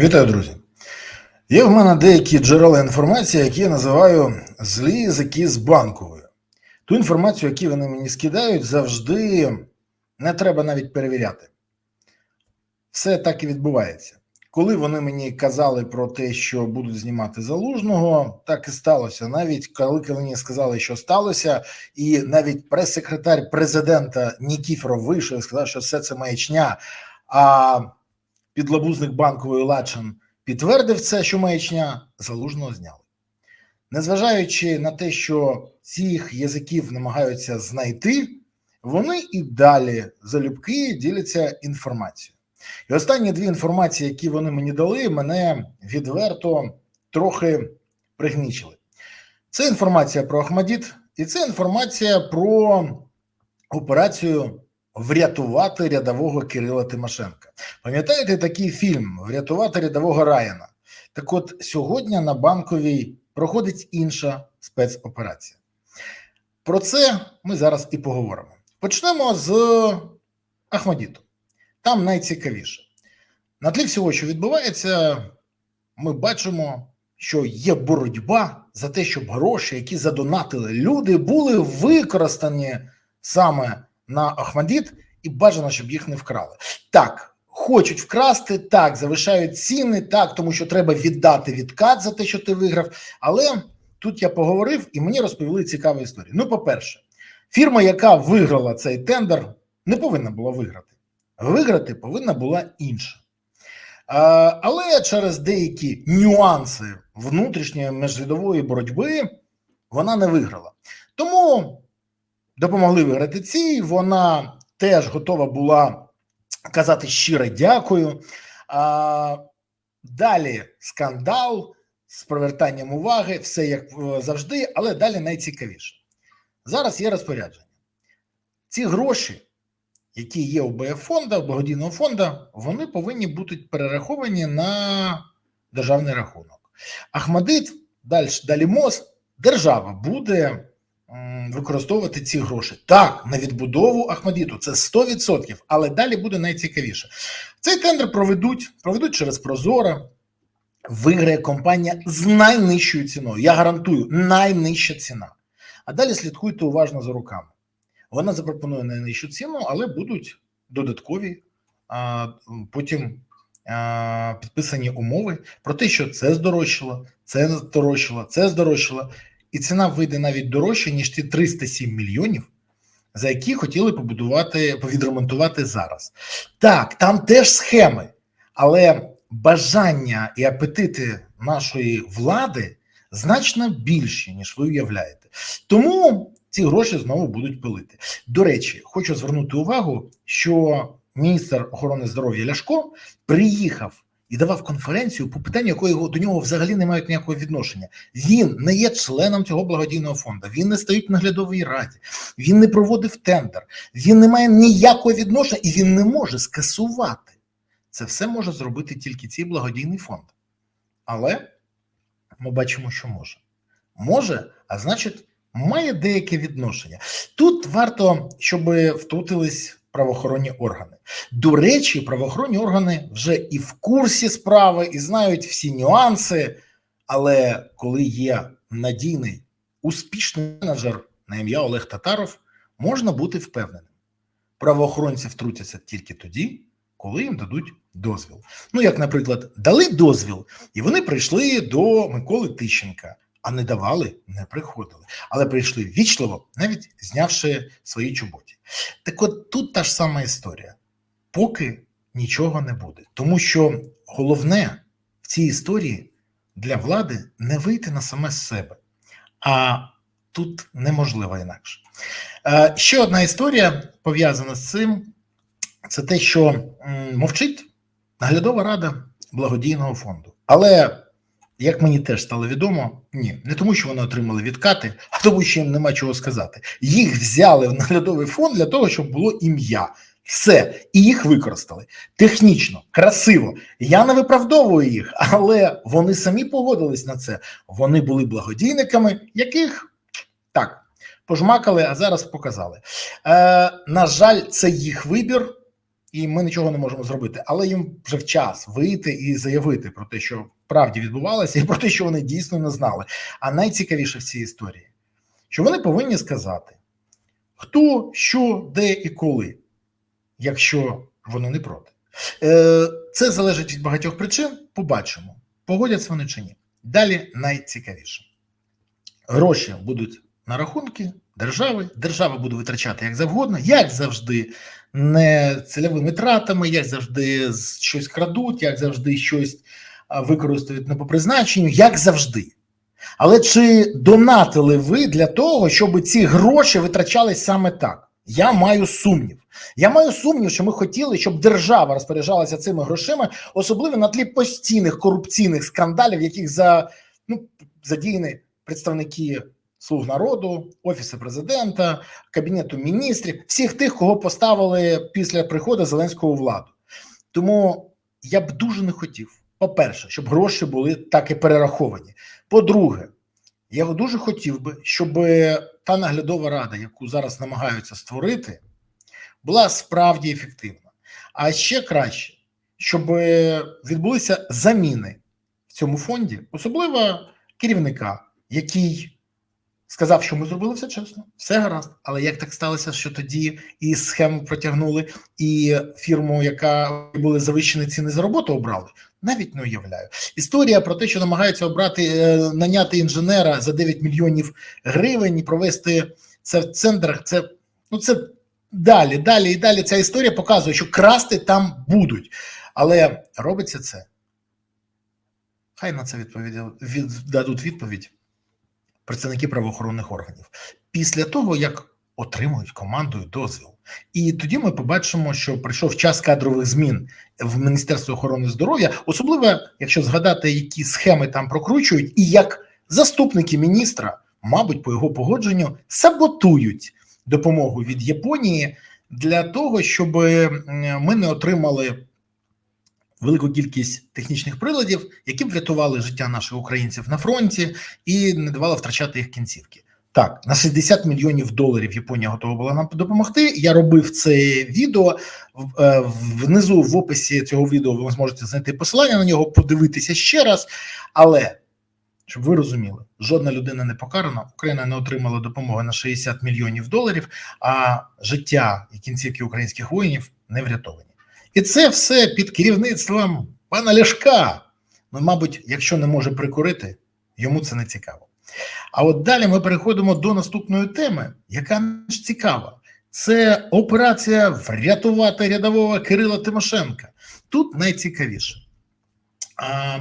Вітаю, друзі. Є в мене деякі джерела інформації, які я називаю злі язики з банковою. Ту інформацію, яку вони мені скидають, завжди не треба навіть перевіряти. Все так і відбувається. Коли вони мені казали про те, що будуть знімати залужного, так і сталося. Навіть коли мені сказали, що сталося, і навіть прес-секретар президента Нікіфоров вийшов і сказав, що все це маячня. А підлабузник банкової Лачин підтвердив це, що маячня залужного зняли. Незважаючи на те, що цих язиків намагаються знайти, вони і далі залюбки діляться інформацією. І останні дві інформації, які вони мені дали, мене відверто трохи пригнічили. Це інформація про Ахмадіт, і це інформація про операцію врятувати рядового Кирила Тимошенка. Пам'ятаєте такий фільм Врятувати рядового Райана? Так от сьогодні на банковій проходить інша спецоперація. Про це ми зараз і поговоримо. Почнемо з Ахмадіту. Там найцікавіше. На тлі всього, що відбувається, ми бачимо, що є боротьба за те, щоб гроші, які задонатили люди, були використані саме на Ахмадіт, і бажано, щоб їх не вкрали. Так, хочуть вкрасти, так, завишають ціни, так, тому що треба віддати відкат за те, що ти виграв. Але тут я поговорив і мені розповіли цікаву історію. Ну, по-перше, фірма, яка виграла цей тендер, не повинна була виграти. Виграти повинна була інша. Але через деякі нюанси внутрішньої міжвідової боротьби вона не виграла. Тому допомогли виграти ці. Вона теж готова була казати щире дякую. А, Далі скандал з привертанням уваги, все як завжди, але далі найцікавіше. Зараз є розпорядження. Ці гроші, які є у БФ фонда, благодійного фонду, вони повинні бути перераховані на державний рахунок. Ахмадит, далі, далі МОЗ, держава буде використовувати ці гроші. Так, на відбудову Ахмадіту це 100%, але далі буде найцікавіше. Цей тендер проведуть, проведуть через Прозоро. Виграє компанія з найнижчою ціною. Я гарантую, найнижча ціна. А далі слідкуйте уважно за руками. Вона запропонує найнижчу ціну, але будуть додаткові а, потім а, підписані умови про те, що це здорожчало, це здорожчало, це здорожчало. І ціна вийде навіть дорожче, ніж ті 307 мільйонів, за які хотіли побудувати, повідремонтувати зараз. Так, там теж схеми, але бажання і апетити нашої влади значно більші, ніж ви уявляєте. Тому ці гроші знову будуть пилити. До речі, хочу звернути увагу, що міністр охорони здоров'я Ляшко приїхав і давав конференцію по питанню, якої до нього взагалі не мають ніякого відношення. Він не є членом цього благодійного фонду. Він не стоїть в наглядовій раді, він не проводив тендер, він не має ніякого відношення і він не може скасувати. Це все може зробити тільки цей благодійний фонд. Але ми бачимо, що може. Може, а значить, має деяке відношення. Тут варто, щоб втрутились правоохоронні органи. До речі, правоохоронні органи вже і в курсі справи, і знають всі нюанси. Але коли є надійний успішний менеджер на ім'я Олег Татаров, можна бути впевненим. Правоохоронці втрутяться тільки тоді, коли їм дадуть дозвіл. Ну, як, наприклад, дали дозвіл, і вони прийшли до Миколи Тищенка, а не давали, не приходили, але прийшли вічливо, навіть знявши свої чоботі. Так от тут та ж сама історія, поки нічого не буде. Тому що головне в цій історії для влади не вийти на саме себе, а тут неможливо інакше. Е, ще одна історія пов'язана з цим: це те, що мовчить наглядова рада благодійного фонду. Але як мені теж стало відомо, ні, не тому, що вони отримали відкати, а тому, що їм нема чого сказати. Їх взяли в наглядовий фонд для того, щоб було ім'я. Все, і їх використали технічно, красиво. Я не виправдовую їх, але вони самі погодились на це. Вони були благодійниками, яких так пожмакали, а зараз показали. Е, На жаль, це їх вибір. І ми нічого не можемо зробити. Але їм вже в час вийти і заявити про те, що правді відбувалося, і про те, що вони дійсно не знали. А найцікавіше в цій історії, що вони повинні сказати, хто, що, де і коли, якщо вони не проти. Е, Це залежить від багатьох причин. Побачимо, погодяться вони чи ні. Далі найцікавіше. Гроші будуть на рахунки держави. Держава буде витрачати як завгодно, як завжди, не цільовими тратами, як завжди щось крадуть, як завжди щось а, використовують не по призначенню, як завжди. Але чи донатили ви для того, щоб ці гроші витрачались саме так? Я маю сумнів. Я маю сумнів, що ми хотіли, щоб держава розпоряджалася цими грошима, особливо на тлі постійних корупційних скандалів, яких за ну задіяні представники слуг народу, офісу президента, кабінету міністрів, всіх тих, кого поставили після приходу Зеленського владу. Тому я б дуже не хотів. По-перше, щоб гроші були так і перераховані. По-друге, я дуже хотів би, щоб та наглядова рада, яку зараз намагаються створити, була справді ефективна. А ще краще, щоб відбулися заміни в цьому фонді, особливо керівника, який сказав, що ми зробили все чесно, все гаразд. Але як так сталося, що тоді і схему протягнули, і фірму, яка були завищені ціни за роботу, обрали? Навіть не уявляю. Історія про те, що намагаються обрати е, наняти інженера за 9 мільйонів гривень і провести це в центрах. Це ну це далі, далі і далі. Ця історія показує, що красти там будуть, але робиться це. Хай на це відповідь від, дадуть відповідь представники правоохоронних органів після того, як отримують командою дозвіл. І тоді ми побачимо, що прийшов час кадрових змін в Міністерстві охорони здоров'я, особливо якщо згадати, які схеми там прокручують, і як заступники міністра, мабуть, по його погодженню саботують допомогу від Японії для того, щоб ми не отримали велику кількість технічних приладів, які б врятували життя наших українців на фронті і не давали втрачати їх кінцівки. Так, на 60 мільйонів доларів Японія готова була нам допомогти. Я робив це відео внизу в описі цього відео. Ви зможете знайти посилання на нього, подивитися ще раз. Але щоб ви розуміли, жодна людина не покарана. Україна не отримала допомоги на 60 мільйонів доларів, а життя і кінцівки українських воїнів не врятовані. І це все під керівництвом пана Ляшка. Ну, мабуть, якщо не може прикурити, йому це не цікаво. А от далі ми переходимо до наступної теми, яка ж цікава. Це операція врятувати рядового Кирила Тимошенка. Тут найцікавіше. А,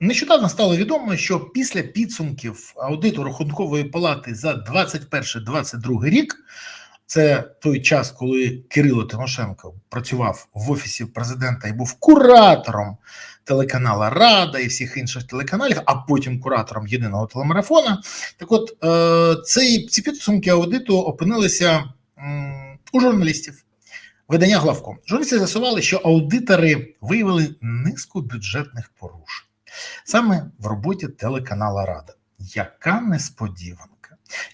Нещодавно стало відомо, що після підсумків аудиту Рахункової палати за 21-22 рік це той час, коли Кирило Тимошенко працював в офісі президента і був куратором телеканала Рада і всіх інших телеканалів, а потім куратором єдиного телемарафона. Так, от е, цей ці підсумки аудиту опинилися у журналістів. Видання главком журналісти з'ясували, що аудитори виявили низку бюджетних порушень саме в роботі телеканала Рада. Яка несподіванка.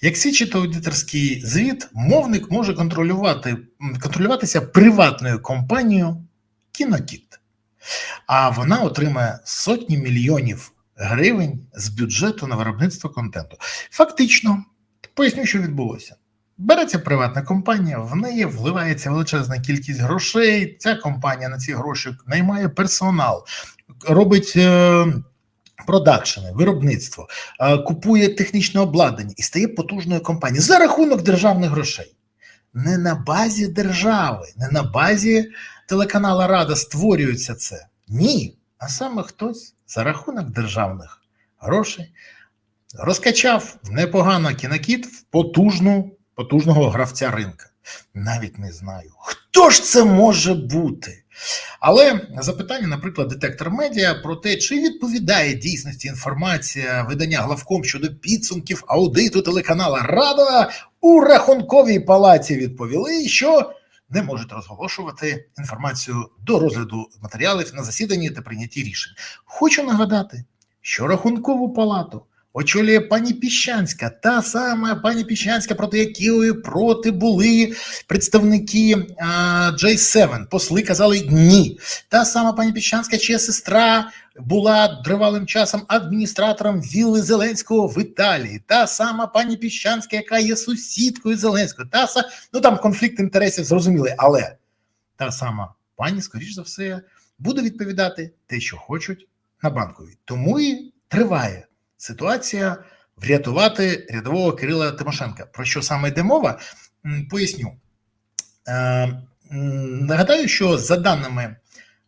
Як свідчить аудиторський звіт, мовник може контролювати контролюватися приватною компанією Кінокіт, а вона отримає сотні мільйонів гривень з бюджету на виробництво контенту. Фактично, поясню, що відбулося. Береться приватна компанія, в неї вливається величезна кількість грошей. Ця компанія на ці гроші наймає персонал, робить. Е Продакшени, виробництво, купує технічне обладнання і стає потужною компанією за рахунок державних грошей. Не на базі держави, не на базі телеканала Рада створюється це. Ні. А саме хтось за рахунок державних грошей розкачав непогано кінокіт в потужну, потужного гравця ринка. Навіть не знаю, хто ж це може бути. Але запитання, наприклад, детектор медіа про те, чи відповідає дійсності інформація видання главком щодо підсумків аудиту телеканала Рада у рахунковій палаці відповіли, що не можуть розголошувати інформацію до розгляду матеріалів на засіданні та прийнятті рішень. Хочу нагадати, що рахункову палату очолює пані Піщанська, та сама пані Піщанська, проти якої проти були представники а, J7. Посли казали ні. Та сама пані Піщанська, чия сестра була тривалим часом адміністратором вілли Зеленського в Італії. Та сама пані Піщанська, яка є сусідкою Зеленського. Та са... Ну там конфлікт інтересів зрозумілий, але та сама пані, скоріш за все, буде відповідати те, що хочуть на банковій. Тому і триває ситуація врятувати рядового Кирила Тимошенка. Про що саме йде мова? Поясню. Е, Нагадаю, що за даними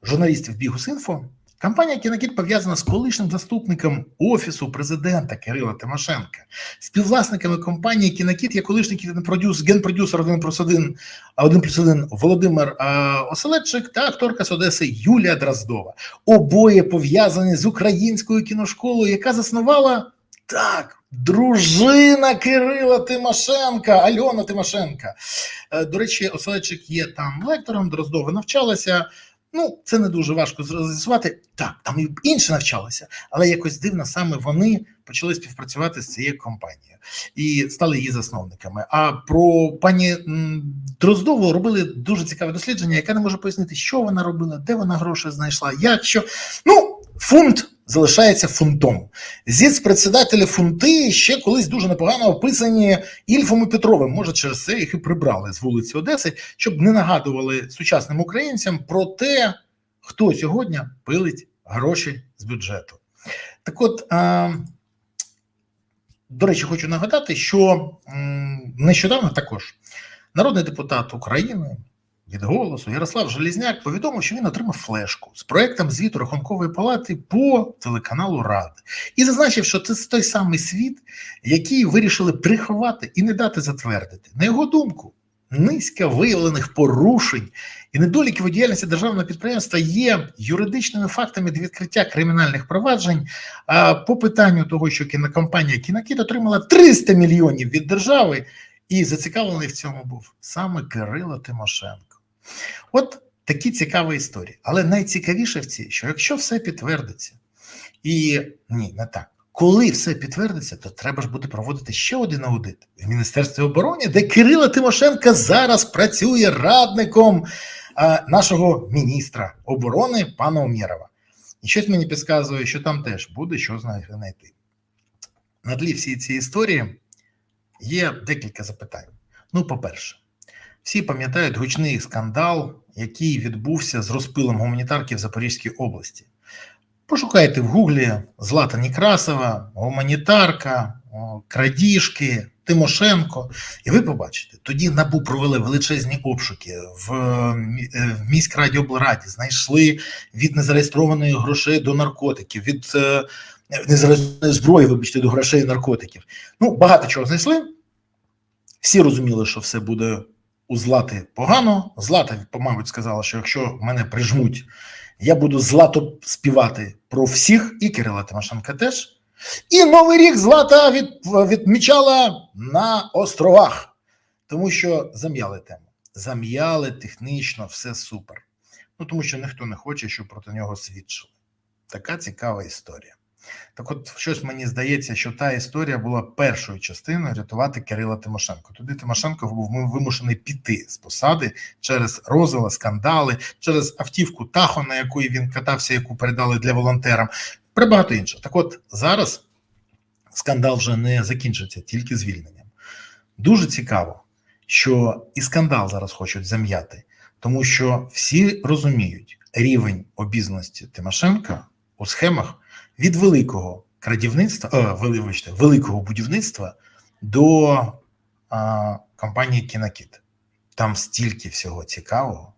журналістів Бігус.Інфо, компанія Кінокіт пов'язана з колишнім заступником офісу президента Кирила Тимошенка. Співвласниками компанії Кінокіт є колишній кінопродюс, генпродюсер 1 плюс 1, 1 плюс 1 Володимир Оселедчик та акторка з Одеси Юлія Дроздова. Обоє пов'язані з українською кіношколою, яка заснувала так. Дружина Кирила Тимошенка, Альона Тимошенка. Е, До речі, Оселедчик є там лектором, Дроздова навчалася. Ну, це не дуже важко з'ясувати. Так, там і інші навчалися, але якось дивно саме вони почали співпрацювати з цією компанією і стали її засновниками. А про пані Дроздову робили дуже цікаве дослідження, яке не може пояснити, що вона робила, де вона гроші знайшла, як що. Ну, фунт залишається фунтом. Зіц-председателі фунти ще колись дуже непогано описані Ільфом і Петровим. Може, через це їх і прибрали з вулиці Одеси, щоб не нагадували сучасним українцям про те, хто сьогодні пилить гроші з бюджету. Так от, а, до речі, хочу нагадати, що нещодавно також народний депутат України від голосу Ярослав Желізняк повідомив, що він отримав флешку з проектом звіту Рахункової палати по телеканалу Ради і зазначив, що це той самий світ, який вирішили приховати і не дати затвердити. На його думку, низка виявлених порушень і недоліків у діяльності державного підприємства є юридичними фактами для відкриття кримінальних проваджень. А по питанню того, що кінокомпанія Кінокіт отримала 300 мільйонів від держави, і зацікавлений в цьому був саме Кирило Тимошенко. От такі цікаві історії. Але найцікавіше в цій, що якщо все підтвердиться, і ні, не так. Коли все підтвердиться, то треба ж буде проводити ще один аудит в Міністерстві оборони, де Кирило Тимошенко зараз працює радником а, нашого міністра оборони пана Умєрова. І щось мені підказує, що там теж буде що знайти. На тлі всієї цієї історії є декілька запитань. Ну, по-перше, всі пам'ятають гучний скандал, який відбувся з розпилом гуманітарки в Запорізькій області. Пошукайте в Гуглі Злата Некрасова, гуманітарка, крадіжки, Тимошенко, і ви побачите, тоді набу провели величезні обшуки в, е, міськраді облраді, знайшли від незареєстрованої грошей до наркотиків, від е, незареєстрованої зброї, вибачте, до грошей і наркотиків. Ну, багато чого знайшли. Всі розуміли, що все буде у Злати погано. Злата, мабуть, сказала, що якщо мене прижмуть, я буду злато співати про всіх, і Кирила Тимошенка теж. І Новий рік Злата від, відмічала на островах, тому що зам'яли тему. Зам'яли технічно, все супер. Ну тому що ніхто не хоче, щоб проти нього свідчили. Така цікава історія. Так, от щось мені здається, що та історія була першою частиною рятувати Кирила Тимошенко. Туди Тимошенко був вимушений піти з посади через розвили, скандали, через автівку Тахо, на якої він катався, яку передали для волонтерам, при багато іншого. Так, от зараз скандал вже не закінчиться тільки звільненням. Дуже цікаво, що і скандал зараз хочуть зам'яти, тому що всі розуміють рівень обізнаності Тимошенка у схемах від великого крадівництва, о, вибачте, великого будівництва до а, компанії Кінокіт. Там стільки всього цікавого.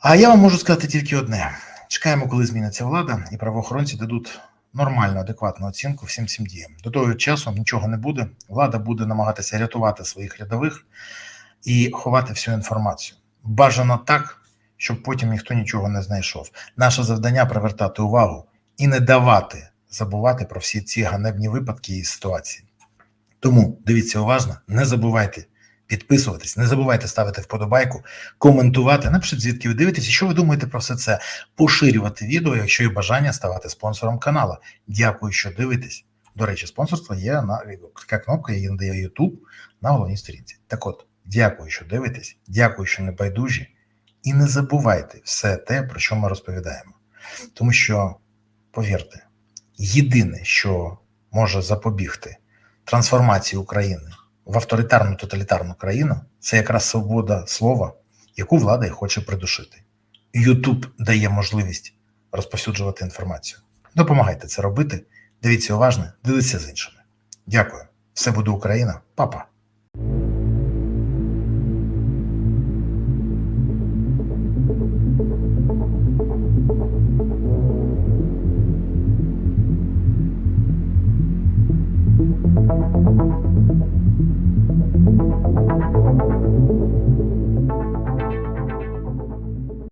А я вам можу сказати тільки одне: чекаємо, коли зміниться влада, і правоохоронці дадуть нормальну, адекватну оцінку всім цим діям. До того часу нічого не буде. Влада буде намагатися рятувати своїх рядових і ховати всю інформацію. Бажано так, щоб потім ніхто нічого не знайшов. Наше завдання привертати увагу і не давати забувати про всі ці ганебні випадки і ситуації. Тому дивіться уважно, не забувайте підписуватись, не забувайте ставити вподобайку, коментувати. Напишіть, звідки ви дивитесь, і що ви думаєте про все це, поширювати відео, якщо є бажання ставати спонсором каналу. Дякую, що дивитесь. До речі, спонсорство є на така кнопка, її надає YouTube на головній сторінці. Так от, дякую, що дивитесь, дякую, що не байдужі, і не забувайте все те, про що ми розповідаємо. Тому що, повірте, єдине, що може запобігти трансформації України в авторитарну тоталітарну країну, це якраз свобода слова, яку влада і хоче придушити. YouTube дає можливість розповсюджувати інформацію. Допомагайте це робити. Дивіться уважно, діліться з іншими. Дякую. Все буде Україна, папа.